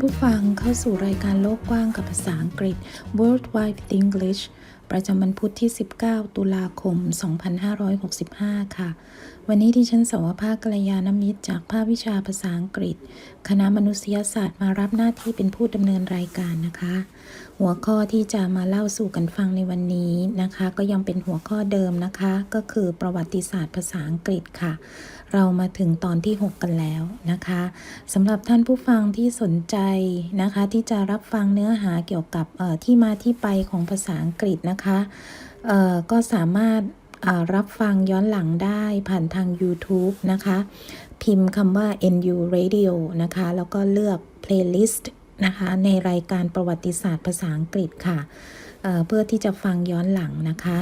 ผู้ฟังเข้าสู่รายการโลกกว้างกับภาษาอังกฤษ World Wide English ประจำวันพุธที่ 19 ตุลาคม 2565 ค่ะ วันนี้ที่ฉันสวภาคกัลยาณมิตรจากภาควิชาภาษาอังกฤษ คณะมนุษยศาสตร์มารับหน้าที่เป็นผู้ดำเนินรายการนะคะ หัวข้อที่จะมาเล่าสู่กันฟังในวันนี้นะคะ ก็ยังเป็นหัวข้อเดิมนะคะ ก็คือประวัติศาสตร์ภาษาอังกฤษค่ะ เรามาถึงตอนที่ 6 กันแล้วนะคะสำหรับท่านผู้ฟังที่สนใจนะคะ ที่จะรับฟังเนื้อหาเกี่ยวกับที่มาที่ไปของภาษาอังกฤษนะคะก็สามารถรับฟังย้อนหลังได้ผ่านทาง YouTube นะคะ พิมพ์คำว่า NU Radio นะคะ แล้วก็เลือก playlist นะคะ ในรายการประวัติศาสตร์ภาษาอังกฤษค่ะเเพื่อที่จะฟังย้อนหลังนะคะ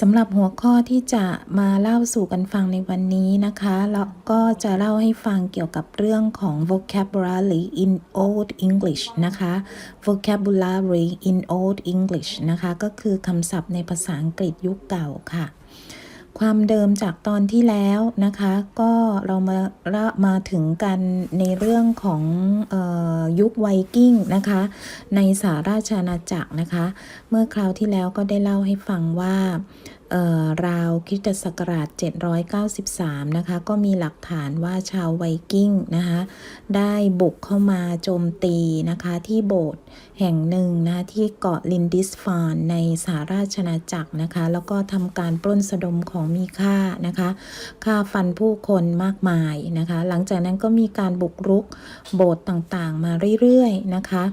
สำหรับหัวข้อที่จะมาเล่าสู่กันฟังในวันนี้นะคะแล้วก็จะเล่าให้ฟังเกี่ยวกับเรื่องของ vocabulary in old English นะคะ vocabulary in old English นะคะ ก็คือคำศัพท์ในภาษาอังกฤษยุคเก่าค่ะ ความเดิมจากตอนที่แล้วนะคะ ก็เรามาละมาถึงกันในเรื่องของออยุคไวกิ้งนะคะ ในสาราชาณาจักรนะคะ เมื่อคราวที่แล้วก็ได้เล่าให้ฟังว่า ราวคริสตศักราช 793 นะคะ ก็มีหลักฐานว่าชาวไวกิ้งนะคะ ได้บุกเข้ามาโจมตีนะคะที่โบสถ์แห่งหนึ่งนะที่เกาะลินดิสฟานในสหราชอาณาจักรนะคะ แล้วก็ทำการปล้นสะดมของมีค่านะคะฆ่าฟันผู้คนมากมายนะคะ หลังจากนั้นก็มีการบุกรุกโบสถ์ต่างๆ มาเรื่อยๆนะคะ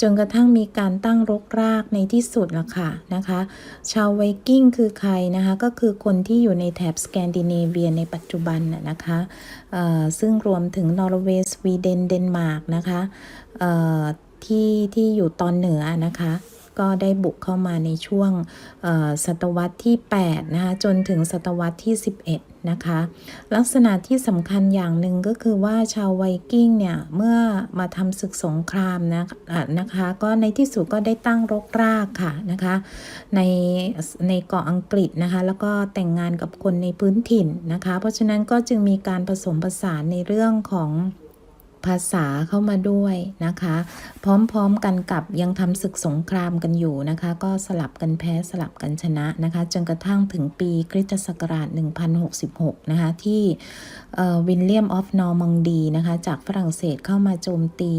จนกระทั่งมีการตั้งรกรากในที่สุดละค่ะนะคะ ชาวไวกิ้งคือใครนะคะ ก็คือคนที่อยู่ในแถบสแกนดิเนเวียในปัจจุบันนะนะคะเอ่อซึ่งรวมถึงนอร์เวย์สวีเดนเดนมาร์กนะคะเอ่อที่ที่อยู่ตอนเหนือนะคะ ก็ได้บุกเข้ามาในช่วงศตวรรษที่ 8 นะคะ จนถึงศตวรรษที่ 11 นะคะ ลักษณะที่สำคัญอย่างหนึ่งก็คือว่าชาวไวกิ้งเนี่ย เมื่อมาทำศึกสงครามนะะนะคะ ก็ในที่สุดก็ได้ตั้งรกรากค่ะนะคะ ในในเกาะอังกฤษนะคะ แล้วก็แต่งงานกับคนในพื้นถิ่นนะคะ เพราะฉะนั้นก็จึงมีการผสมผสานในเรื่องของ ภาษาเข้ามาด้วยนะคะ พร้อมๆกันกับยังทำศึกสงครามกันอยู่นะคะ ก็สลับกันแพ้สลับกันชนะนะคะ จนกระทั่งถึงปีคริสตศักราช 1066 นะคะ ที่วิลเลียมออฟนอร์มังดีนะคะ จากฝรั่งเศสเข้ามาโจมตี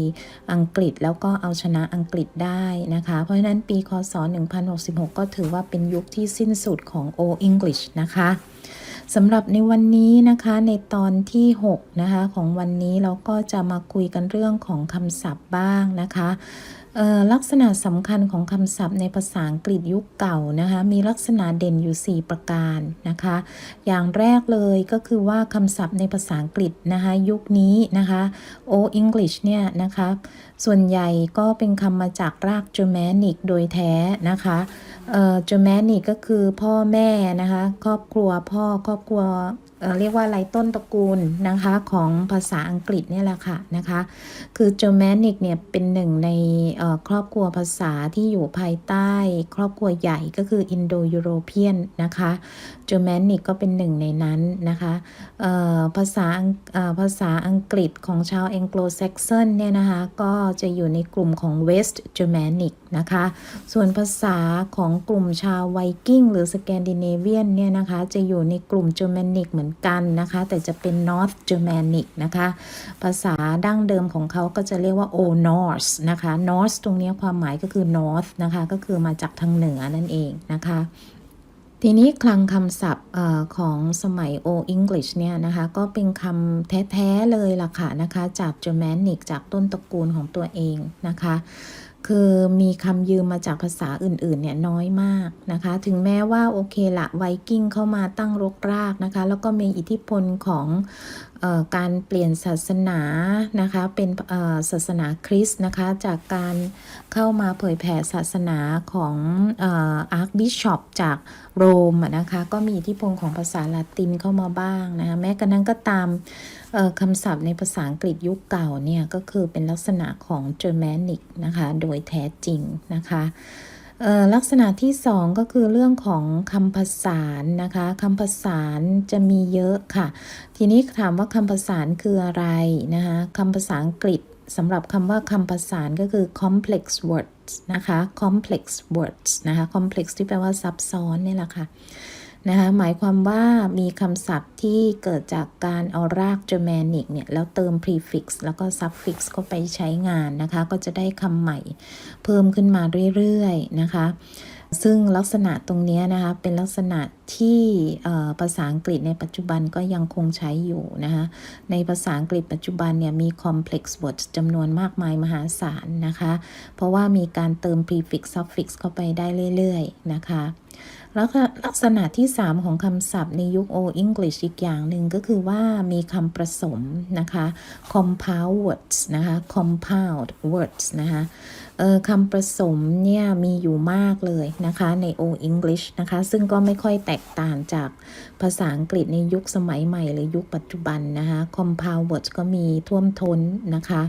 อังกฤษแล้วก็เอาชนะอังกฤษได้นะคะ เพราะฉะนั้นปีคศ 1066 ก็ถือว่าเป็นยุคที่สิ้นสุดของ Old English นะคะ สำหรับในวันนี้นะคะในตอนที่6นะคะของวันนี้เราก็จะมาคุยกันเรื่องของคำศัพท์บ้างนะคะ ลักษณะสำคัญของคำศัพท์ในภาษาอังกฤษยุคเก่านะคะมีลักษณะเด่นอยู่ 4 ประการนะคะ อย่างแรกเลยก็คือว่าคำศัพท์ในภาษาอังกฤษนะคะยุคนี้นะคะ Old English เนี่ยนะคะส่วนใหญ่ก็เป็นคำมาจากราก Germanic โดยแท้นะคะเอ่อ Germanic ก็คือพ่อแม่นะคะครอบครัวพ่อครอบครัว เรียกว่าไรต้นตระกูลนะคะของภาษาอังกฤษเนี่ยแหละค่ะนะคะ คือ Germanic เนี่ยเป็นหนึ่งในครอบครัวภาษาที่อยู่ภายใต้ ครอบครัวใหญ่ก็คือ Indo-European นะคะ Germanic ก็เป็นหนึ่งในนั้นนะคะภาษาภาษาอังกฤษของชาว Anglo-Saxon เนี่ยนะคะก็จะอยู่ในกลุ่มของ West Germanic นะคะ ส่วนภาษาของกลุ่มชาวไวกิ้งหรือสแกนดิเนเวียนเนี่ยนะคะจะอยู่ในกลุ่ม Germanic เหมือนกันนะคะ แต่จะเป็น North Germanic นะคะ ภาษาดั้งเดิมของเขาก็จะเรียกว่า Old Norse นะคะ Norse ตรงนี้ความหมายก็คือ North นะคะ ก็คือมาจากทางเหนือนั่นเองนะคะทีนี้คลังคำศัพท์ของสมัย Old English เนี่ยนะคะ ก็เป็นคำแท้ ๆ เลยล่ะค่ะนะคะ จาก Germanic จากต้นตระกูลของตัวเองนะคะ คือมีคำยืมมาจากภาษาอื่นๆเนี่ยน้อยมากนะคะ ถึงแม้ว่าโอเคละไวกิ้งเข้ามาตั้งรกรากนะคะ แล้วก็มีอิทธิพลของออการเปลี่ยนศาสนานะคะ เป็นศาสนาคริสต์นะคะ จากการเข้ามาเผยแผ่ศาสนาของอาร์คบิชอปจากโรมนะคะ ก็มีอิทธิพลของภาษาละตินเข้ามาบ้างนะคะ แม้กระนั้นก็ตาม คำศัพท์ในภาษาอังกฤษยุคเก่าเนี่ยก็คือเป็นลักษณะของ Germanic นะคะ โดยแท้จริงนะคะลักษณะที่สองก็คือเรื่องของคำผสานนะคะคำผสานจะมีเยอะค่ะ ทีนี้ถามว่าคำผสานคืออะไรนะคะคำภาษาอังกฤษสำหรับคำว่าคำประสานก็คือ complex words นะคะ complex words นะคะ complex ที่แปลว่าซับซ้อนนี่แหละค่ะ นะคะหมายความว่ามีคำศัพท์ที่เกิดจากการเอาราก Germanic เนี่ยแล้วเติม prefix แล้วก็ suffix เข้าไปใช้งานนะคะ ก็จะได้คำใหม่เพิ่มขึ้นมาเรื่อยๆนะคะ ซึ่งลักษณะตรงนี้นะคะ เป็นลักษณะที่ภาษาอังกฤษในปัจจุบันก็ยังคงใช้อยู่นะคะในภาษาอังกฤษปัจจุบันเนี่ยมี complex words จำนวนมากมายมหาศาลนะคะ เพราะว่ามีการเติม prefix suffix เข้าไปได้เรื่อยๆนะคะ แล้วลักษณะที่ 3 ของคำศัพท์ในยุค Old English อีกอย่างหนึ่งก็คือว่ามีคำผสมนะคะ compound words นะคะ compound words นะคะคำผสมเนี่ยมีอยู่มากเลยนะคะใน Old English นะคะซึ่งก็ไม่ค่อยแตกต่างจากภาษาอังกฤษในยุคสมัยใหม่หรือยุคปัจจุบันนะคะ compound words ก็มีท่วมท้นนะคะ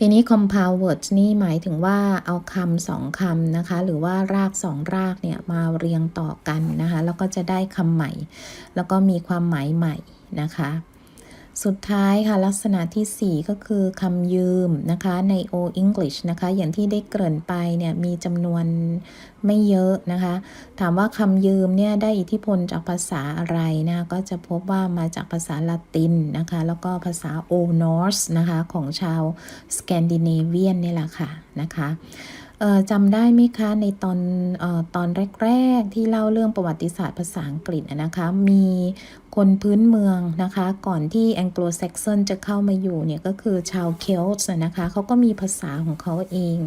ทีนี้ compound words นี่หมายถึงว่าเอาคำสองคำนะคะ หรือว่ารากสองรากเนี่ยมาเรียงต่อกันนะคะ แล้วก็จะได้คำใหม่ แล้วก็มีความหมายใหม่นะคะ สุดท้ายค่ะลักษณะที่ 4 ก็คือคำยืมนะคะใน O English นะคะอย่างที่ได้เกริ่นไปเนี่ยมีจำนวนไม่เยอะนะคะ ถามว่าคำยืมเนี่ยได้อิทธิพลจากภาษาอะไรนะก็จะพบว่ามาจากภาษาละตินนะคะแล้วก็ภาษา Old Norse นะคะของชาวสแกนดิเนเวียนนี่แหละค่ะนะคะจำได้ไหมคะในตอนออตอนแรก ๆ ที่เล่าเรื่องประวัติศาสตร์ภาษาอังกฤษนะคะ มีคนพื้นเมืองนะคะ ก่อนที่แองโกลแซกซอนจะเข้ามาอยู่เนี่ยก็คือชาวเคลต์นะคะเขาก็มีภาษาของเขาเอง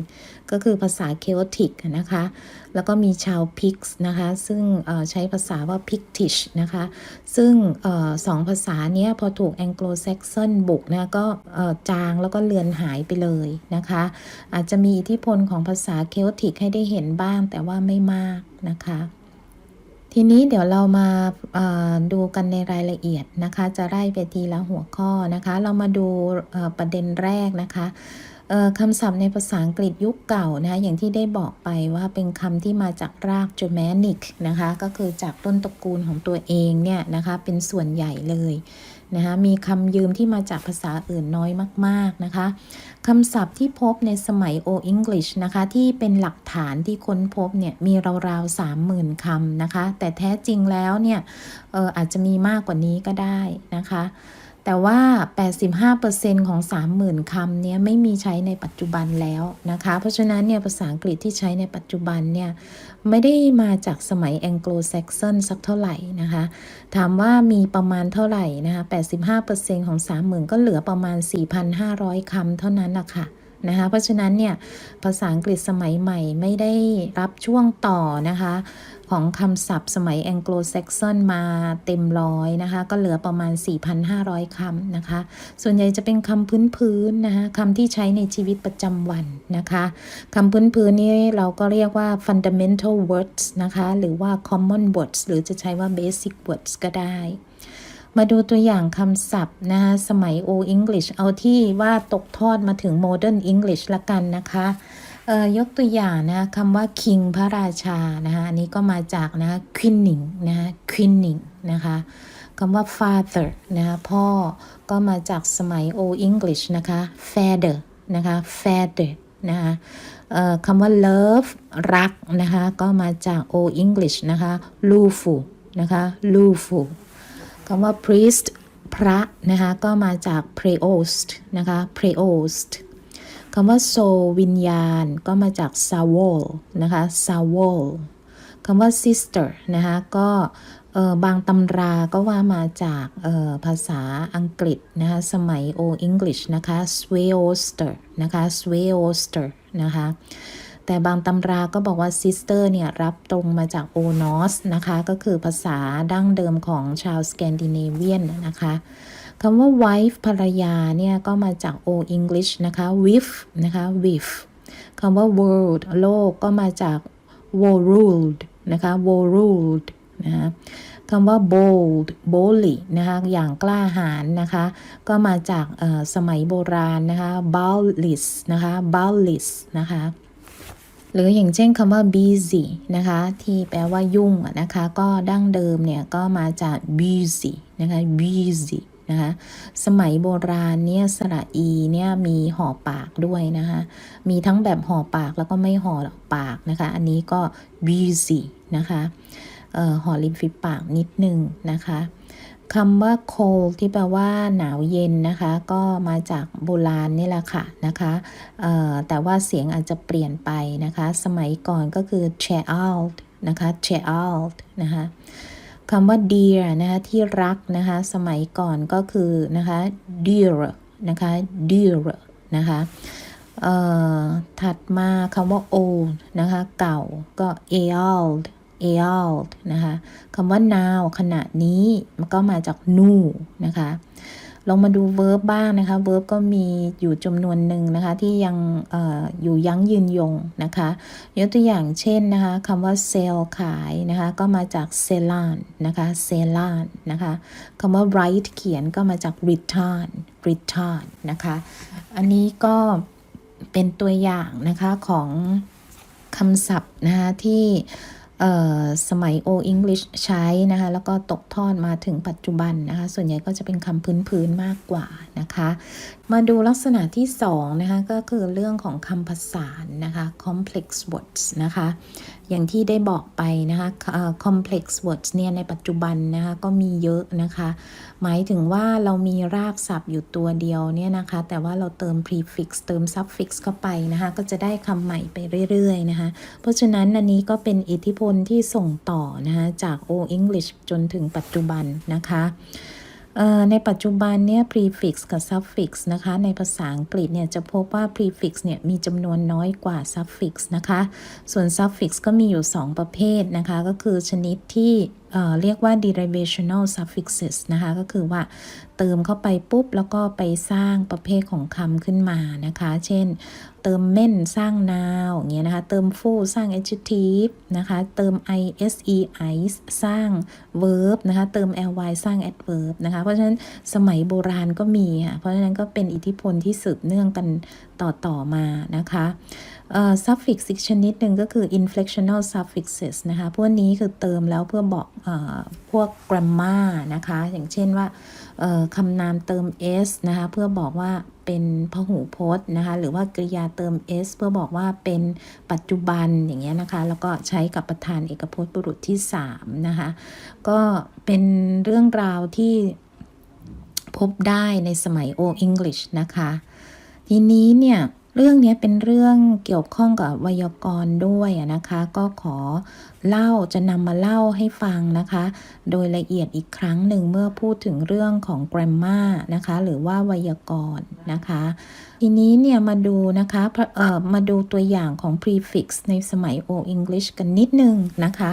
ก็คือภาษาเคลติกนะคะ แล้วก็มีชาวพิกส์นะคะ ซึ่งใช้ภาษาว่าพิกติชนะคะ ซึ่งอสองภาษาเนี้ยพอถูกแองโกลแซกซอนบุกนะก็จางแล้วก็เลือนหายไปเลยนะคะ อาจจะมีอิทธิพลของภาษาเคลติกให้ได้เห็นบ้างแต่ว่าไม่มากนะคะ ทีนี้เดี๋ยวเรามาดูกันในรายละเอียดนะคะ จะไล่ไปทีละหัวข้อนะคะ เรามาดูประเด็นแรกนะคะคำศัพท์ในภาษาอังกฤษยุคเก่านะคะอย่างที่ได้บอกไปว่าเป็นคำที่มาจากราก Germanic นะคะ ก็คือจากต้นตระกูลของตัวเองเนี่ยนะคะ เป็นส่วนใหญ่เลย นะคะมีคำยืมที่มาจากภาษาอื่นน้อยมากๆนะคะคำศัพท์ที่พบในสมัย Old English นะคะที่เป็นหลักฐานที่ค้นพบเนี่ยมีราวๆสามหมื่นคำนะคะ แต่แท้จริงแล้วเนี่ยอออาจจะมีมากกว่านี้ก็ได้นะคะ แต่ว่า 85%ของ 30,000คำเนี้ไม่มีใช้ในปัจจุบันแล้วนะคะ เพราะฉะนั้นเนี่ยภาษาอังกฤษที่ใช้ในปัจจุบันเนี่ยไม่ได้มาจากสมัยแองโกลแซกซอนสักเท่าไหร่นะคะ ถามว่ามีประมาณเท่าไหร่นะคะ 85%ของ 30,000 ก็เหลือประมาณ 4,500 คำเท่านั้นนะคะนะคะเพราะฉะนั้นเนี่ยภาษาอังกฤษสมัยใหม่ไม่ได้รับช่วงต่อนะคะ ของคำศัพท์สมัยแองโกลแซกซอนมาเต็มร้อยนะคะ ก็เหลือประมาณ 4,500 คำนะคะ ส่วนใหญ่จะเป็นคำพื้นๆนะคะคำที่ใช้ในชีวิตประจำวันนะคะคำพื้นๆนี้เราก็เรียกว่า fundamental words นะคะ หรือว่า common words หรือจะใช้ว่า basic words ก็ได้มาดูตัวอย่างคำศัพท์นะคะสมัย Old English เอาที่ว่าตกทอดมาถึง Modern English ละกันนะคะ ยกตัวอย่างนะคำว่า king พระราชานะคะอันนี้ก็มาจากนะ queening นะ queening นะคะคำว่า father นะคะพ่อก็มาจากสมัย old English นะคะ father นะคะ father นะคะคำว่า love รักนะคะก็มาจาก old English นะคะ l u f u นะคะ l u f u คำว่า priest พระนะคะก็มาจาก preost นะคะ preost คำว่าโซวิญญาณก็มาจาก s a w o l นะคะ s a w o l คำว่า sister นะคะก็บางตำราก็ว่ามาจากภาษาอังกฤษนะคะสมัย Old English นะคะ s w e o s t e r นะคะ s w e o s t e r นะคะแต่บางตำราก็บอกว่า sister เนี่ย รับตรงมาจาก o n o s นะคะ ก็คือภาษาดั้งเดิมของชาวสแกนดิเนเวียนนะคะ คำว่า wife ภรรยาเนี่ยก็มาจาก Old English นะคะ with นะคะ with คำว่า world โลกก็มาจาก world นะคะ world นะคะคำว่า bold boldly นะคะอย่างกล้าหาญนะคะ ก็มาจากสมัยโบราณนะคะ boundless นะคะ boundless นะคะหรืออย่างเช่นคำว่า busy นะคะ ที่แปลว่ายุ่งนะคะ ก็ดั้งเดิมเนี่ย ก็มาจาก busy นะคะ busy นะคะ สมัยโบราณเนี่ยสระอีเนี่ยมีห่อปากด้วยนะคะ มีทั้งแบบห่อปากแล้วก็ไม่ห่อปากนะคะ อันนี้ก็ busy นะคะห่อริมฝีปากนิดนึงนะคะคำว่า cold ที่แปลว่าหนาวเย็นนะคะ ก็มาจากโบราณนี่แหละค่ะนะคะแต่ว่าเสียงอาจจะเปลี่ยนไปนะคะ สมัยก่อนก็คือ child นะคะ child นะคะ คำว่า dear นะคะที่รักนะคะสมัยก่อนก็คือนะคะ dear นะคะ dear นะคะเอ่อถัดมาคำว่า old นะคะเก่าก็ old old นะคะคำว่า now ขณะนี้มันก็มาจาก new นะคะ ลองมาดู verb บ้างนะคะ verb ก็มีอยู่จำนวนหนึ่งนะคะ ที่ยังออยู่ยั้งยืนยงนะคะยกตัวอย่างเช่นนะคะคำว่า sell ขายนะคะ ก็มาจาก sellan นะคะ sellan นะคะคำว่า write เขียนก็มาจาก return return นะคะ อันนี้ก็เป็นตัวอย่างนะคะของคำศัพท์นะคะที่ สมัย Old English ใช้นะคะ แล้วก็ตกทอดมาถึงปัจจุบันนะคะ ส่วนใหญ่ก็จะเป็นคำพื้นๆมากกว่านะคะ มาดูลักษณะที่2นะคะ ก็คือเรื่องของคำผสานนะคะ complex words นะคะ อย่างที่ได้บอกไปนะคะเอ่อ complex words เนี่ยในปัจจุบันนะคะก็มีเยอะนะคะ หมายถึงว่าเรามีรากศัพท์อยู่ตัวเดียวเนี่ยนะคะ แต่ว่าเราเติม prefix เติม suffix เข้าไปนะคะ ก็จะได้คำใหม่ไปเรื่อยๆนะคะ เพราะฉะนั้นอันนี้ก็เป็นอิทธิพลที่ส่งต่อนะคะจาก Old English จนถึงปัจจุบันนะคะ ในปัจจุบันเนี่ย prefix กับ suffix นะคะ ในภาษาอังกฤษเนี่ยจะพบว่า prefix เนี่ยมีจำนวนน้อยกว่า suffix นะคะ ส่วน suffix ก็มีอยู่ 2 ประเภทนะคะ ก็คือชนิดที่เเรียกว่า derivational suffixes นะคะ ก็คือว่าเติมเข้าไปปุ๊บ แล้วก็ไปสร้างประเภทของคำขึ้นมานะคะ เช่น เติม men สร้าง noun อย่างเงี้ยนะคะ เติม full สร้าง adjective นะคะ เติม ise ice สร้าง verb นะคะ เติม ly สร้าง adverb นะคะ เพราะฉะนั้นสมัยโบราณก็มีค่ะ เพราะฉะนั้นก็เป็นอิทธิพลที่สืบเนื่องกันต่อๆมานะคะ suffix อีกชนิดหนึ่งก็คือ inflectional suffixes นะคะ พวกนี้คือเติมแล้วเพื่อบอกอพวก grammar นะคะ อย่างเช่นว่า คำนามเติม s นะคะเพื่อบอกว่าเป็นพหูพจน์นะคะหรือว่ากริยาเติม s เพื่อบอกว่าเป็นปัจจุบันอย่างเงี้ยนะคะ แล้วก็ใช้กับประธานเอกพจน์บุรุษที่3นะคะก็เป็นเรื่องราวที่พบได้ในสมัย Old English นะคะ ทีนี้เนี่ย เรื่องนี้เป็นเรื่องเกี่ยวข้องกับไวยากรณ์ด้วยนะคะ ก็ขอเล่าจะนำมาเล่าให้ฟังนะคะ โดยละเอียดอีกครั้งหนึ่งเมื่อพูดถึงเรื่องของ grammar นะคะ หรือว่าไวยากรณ์นะคะ ทีนี้เนี่ยมาดูนะคะมาดูตัวอย่างของ prefix ในสมัย Old English กันนิดนึงนะคะ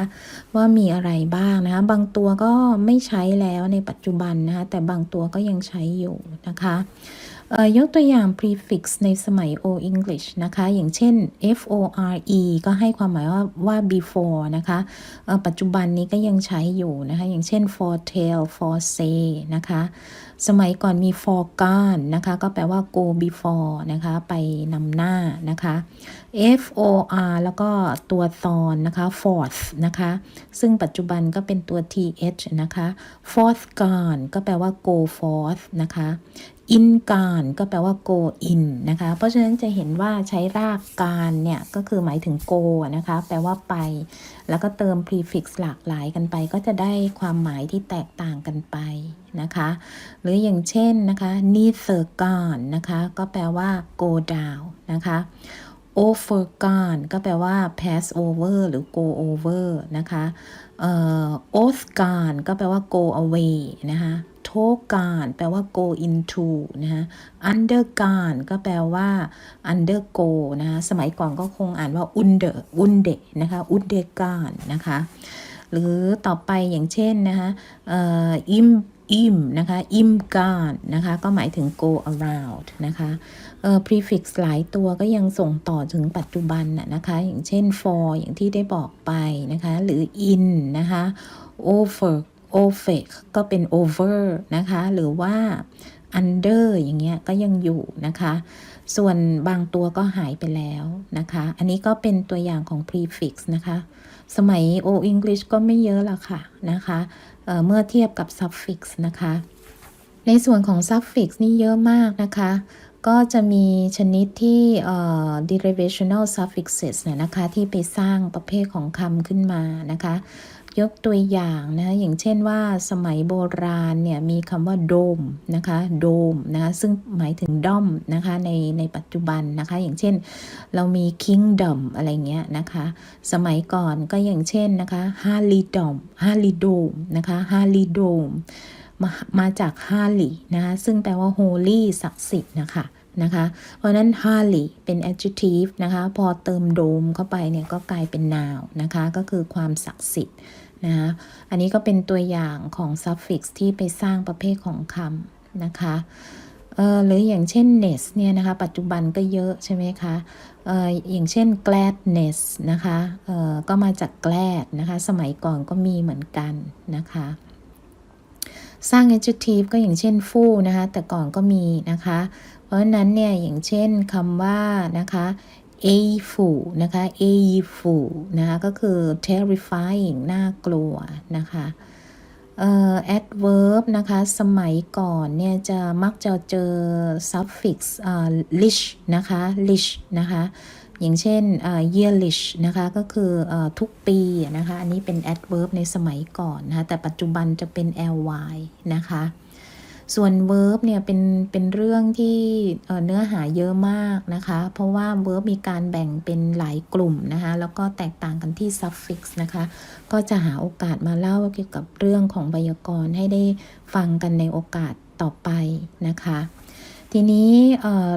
ว่ามีอะไรบ้างนะคะ บางตัวก็ไม่ใช้แล้วในปัจจุบันนะคะ แต่บางตัวก็ยังใช้อยู่นะคะ ยกตัวอย่าง prefix ในสมัย Old English นะคะ อย่างเช่น fore ก็ให้ความหมายว่าว่า before นะคะปัจจุบันนี้ก็ยังใช้อยู่นะคะ อย่างเช่น foretell foresay นะคะ สมัยก่อนมี foregone นะคะ ก็แปลว่า go before นะคะ ไปนำหน้านะคะ for แล้วก็ตัวตอนนะคะ forth นะคะ ซึ่งปัจจุบันก็เป็นตัว th นะคะ forth gone ก็แปลว่า go forth นะคะ in การก็แปลว่า go in นะคะ เพราะฉะนั้นจะเห็นว่าใช้รากการเนี่ยก็คือหมายถึง go นะคะ แปลว่าไป แล้วก็เติม prefix หลากหลายกันไป ก็จะได้ความหมายที่แตกต่างกันไปนะคะ หรืออย่างเช่นนะคะ neither gone นะคะ ก็แปลว่า go down นะคะ over gone ก็แปลว่า pass over หรือ go over นะคะ โอสการก็แปลว่า go away นะคะโทการแปลว่า go into นะคะ under การก็แปลว่า undergo นะคะสมัยก่อนก็คงอ่านว่า under unde นะคะ under การนะคะหรือต่อไปอย่างเช่นนะคะอิม im im นะคะ im gone นะคะก็หมายถึง go around นะคะเอ่อ prefix หลายตัวก็ยังส่งต่อถึงปัจจุบันนะนะคะ อย่างเช่น for อย่างที่ได้บอกไปนะคะ หรือ in นะคะ over over ก็เป็น over นะคะ หรือว่า under อย่างเงี้ยก็ยังอยู่นะคะ ส่วนบางตัวก็หายไปแล้วนะคะ อันนี้ก็เป็นตัวอย่างของ prefix นะคะ สมัย Old English ก็ไม่เยอะละค่ะนะคะ เเมื่อเทียบกับ suffix นะคะ ในส่วนของ suffix นี่เยอะมากนะคะ ก็จะมีชนิดที่ derivational suffixes เนี่ยนะคะ ที่ไปสร้างประเภทของคำขึ้นมานะคะ ยกตัวอย่างนะคะอย่างเช่นว่าสมัยโบราณเนี่ยมีคำว่าโดมนะคะโดมนะคะซึ่งหมายถึงด้อมนะคะในในปัจจุบันนะคะ อย่างเช่นเรามี kingdom อะไรเงี้ยนะคะสมัยก่อนก็อย่างเช่นนะคะ harley-dom harley-dome นะคะ harley-dome มามาจาก harley นะคะซึ่งแปลว่า holy ศักดิ์สิทธิ์นะคะนะคะเพราะนั้น harley เป็น adjective นะคะ พอเติมโดมเข้าไปเนี่ยก็กลายเป็น noun นะคะ ก็คือความศักดิ์สิทธิ์ นะคะอันนี้ก็เป็นตัวอย่างของ suffix ที่ไปสร้างประเภทของคำนะคะเออหรืออย่างเช่น ness เนี่ยนะคะ ปัจจุบันก็เยอะใช่ไหมคะเอออย่างเช่น gladness นะคะเออก็มาจาก glad นะคะ สมัยก่อนก็มีเหมือนกันนะคะสร้าง adjective ก็อย่างเช่น full นะคะ แต่ก่อนก็มีนะคะ เพราะฉะนั้นเนี่ยอย่างเช่นคำว่านะคะ a full นะคะ a full นะคะก็คือ terrifying น่ากลัวนะคะเอ่อ adverb นะคะ สมัยก่อนเนี่ยจะมักจะเจอ suffix เอ่อ lish นะคะ lish นะคะ อย่างเช่นเอ่อ yearlish นะคะ ก็คือเอ่อทุกปีนะคะ อันนี้เป็น adverb ในสมัยก่อนนะคะ แต่ปัจจุบันจะเป็น ly นะคะ ส่วน verb เนี่ยเป็นเป็นเรื่องที่เนื้อหาเยอะมากนะคะ เพราะว่า verb มีการแบ่งเป็นหลายกลุ่มนะคะ แล้วก็แตกต่างกันที่ suffix นะคะ ก็จะหาโอกาสมาเล่าเกี่ยวกับเรื่องของไวยากรณ์ให้ได้ฟังกันในโอกาสต่อไปนะคะ ทีนี้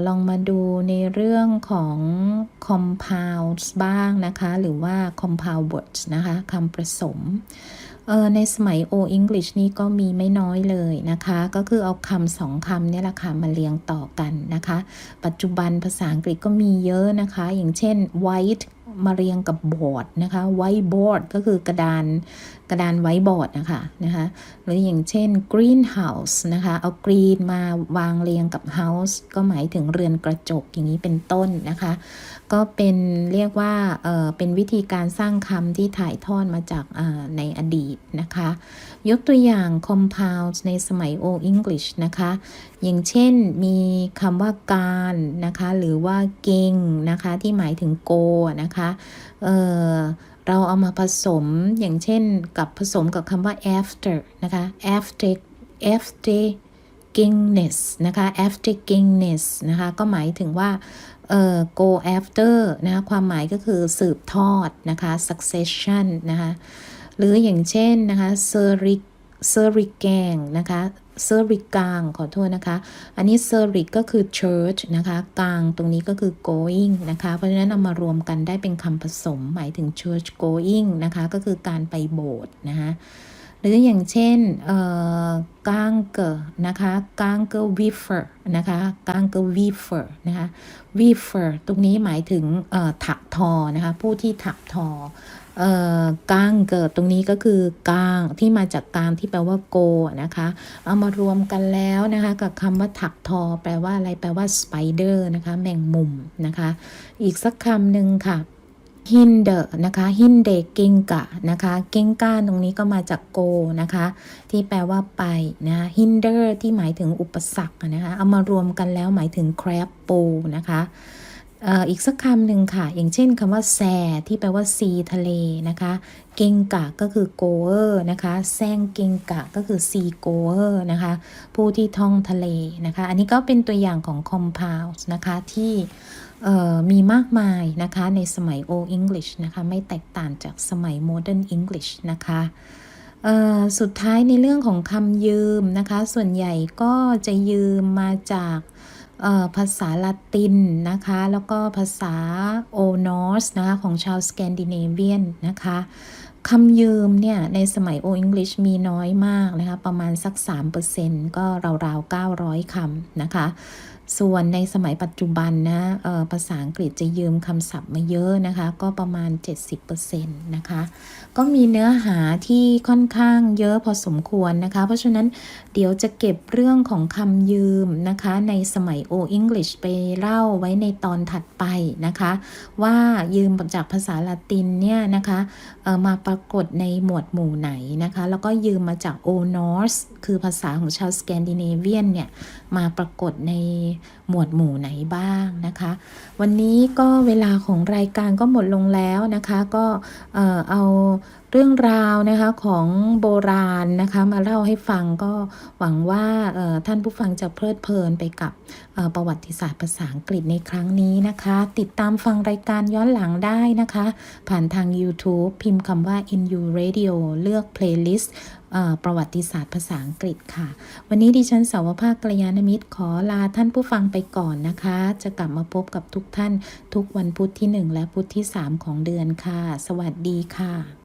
ลองมาดูในเรื่องของ compounds บ้างนะคะ หรือว่า compound words นะคะคำผสม เออในสมัย O English นี่ก็มีไม่น้อยเลยนะคะ ก็คือเอาคำสองคำเนี่ยแหละค่ะมาเรียงต่อกันนะคะ ปัจจุบันภาษาอังกฤษก็มีเยอะนะคะ อย่างเช่น white มาเรียงกับ board นะคะ whiteboard ก็คือกระดานกระดานไว้บอร์ดนะคะนะคะหรืออย่างเช่น greenhouse นะคะเอา green มาวางเรียงกับ house ก็หมายถึงเรือนกระจกอย่างนี้เป็นต้นนะคะ ก็เป็นเรียกว่าเป็นวิธีการสร้างคำที่ถ่ายทอดมาจากในอดีตนะคะ ยกตัวอย่าง compounds ในสมัย Old English นะคะ อย่างเช่นมีคำว่าการนะคะ หรือว่าเก่งนะคะ ที่หมายถึง go นะคะเเราเอามาผสมอย่างเช่นกับผสมกับคำว่า after นะคะ after after gingness นะคะ after gingness นะคะ ก็หมายถึงว่า เอ่อ go after นะคะความหมายก็คือสืบทอดนะคะ succession นะคะหรืออย่างเช่นนะคะ s e r i s e r i g a n g นะคะ s e r i g a n g ขอโทษนะคะ อันนี้ s e r i ก็คือ church นะคะกางตรงนี้ก็คือ going นะคะ เพราะฉะนั้นเอามารวมกันได้เป็นคำผสมหมายถึง church going นะคะ ก็คือการไปโบสถ์นะคะ หรืออย่างเช่นเอ่อกางเกอร์นะคะกางเกอร์วีเฟอร์นะคะกางเกอร์วีเฟอร์นะคะวีเฟอร์ตรงนี้หมายถึงเอ่อถักทอนะคะผู้ที่ถักทอเอ่อกางเกิดตรงนี้ก็คือกางที่มาจากกางที่แปลว่าโกนะคะ เอามารวมกันแล้วนะคะกับคำว่าถักทอ แปลว่าอะไรแปลว่าสไปเดอร์นะคะแมงมุมนะคะ อีกสักคำหนึ่งค่ะ hinder นะคะ hinder เกงกะนะคะเกงก้าตรงนี้ก็มาจาก go นะคะ ที่แปลว่าไปนะ hinder ที่หมายถึงอุปสรรคนะคะเอามารวมกันแล้วหมายถึง crab ปูนะคะอีกสักคำหนึ่งค่ะ อย่างเช่นคำว่าแซที่แปลว่า sea ทะเลนะคะ เกงกะก็คือ goer นะคะ แซงเกงกะก็คือ sea goer นะคะ ผู้ที่ท่องทะเลนะคะ อันนี้ก็เป็นตัวอย่างของ compound นะคะที่ มีมากมายนะคะในสมัย Old English นะคะไม่แตกต่างจากสมัย Modern English นะคะสุดท้ายในเรื่องของคำยืมนะคะ ส่วนใหญ่ก็จะยืมมาจากภาษาละตินนะคะ แล้วก็ภาษาโอนอสนะคะของชาวสแกนดิเนเวียนนะคะคำยืมเนี่ย ในสมัย Old English มีน้อยมากนะคะ ประมาณสัก 3%ก็ราวๆ 900คำนะคะ ส่วนในสมัยปัจจุบันนะเอ่อภาษาอังกฤษจะยืมคำศัพท์มาเยอะนะคะ ก็ประมาณ 70%นะคะ ก็มีเนื้อหาที่ค่อนข้างเยอะพอสมควรนะคะ เพราะฉะนั้นเดี๋ยวจะเก็บเรื่องของคำยืมนะคะ ในสมัย O English ไปเล่าไว้ในตอนถัดไปนะคะ ว่ายืมจากภาษาละตินเนี่ยนะคะเอ่อมาปรากฏในหมวดหมู่ไหนนะคะ แล้วก็ยืมมาจาก O Norse คือภาษาของชาวสแกนดิเนเวียนเนี่ยมาปรากฏในหมวดหมู่ไหนบ้างนะคะ วันนี้ก็เวลาของรายการก็หมดลงแล้วนะคะ ก็เออเอาเรื่องราวนะคะของโบราณนะคะมาเล่าให้ฟังก็หวังว่าท่านผู้ฟังจะเพลิดเพลินไปกับประวัติศาสตร์ภาษาอังกฤษในครั้งนี้นะคะ ติดตามฟังรายการย้อนหลังได้นะคะ ผ่านทาง YouTube พิมพ์คำว่า InU Radio เลือก playlist เอ่อ ประวัติศาสตร์ภาษาอังกฤษค่ะ วันนี้ดิฉันสาวภาคกัลยาณมิตรขอลาท่านผู้ฟังไปก่อนนะคะ จะกลับมาพบกับทุกท่านทุกวันพุธที่ 1 และพุธที่ 3 ของเดือนค่ะ สวัสดีค่ะ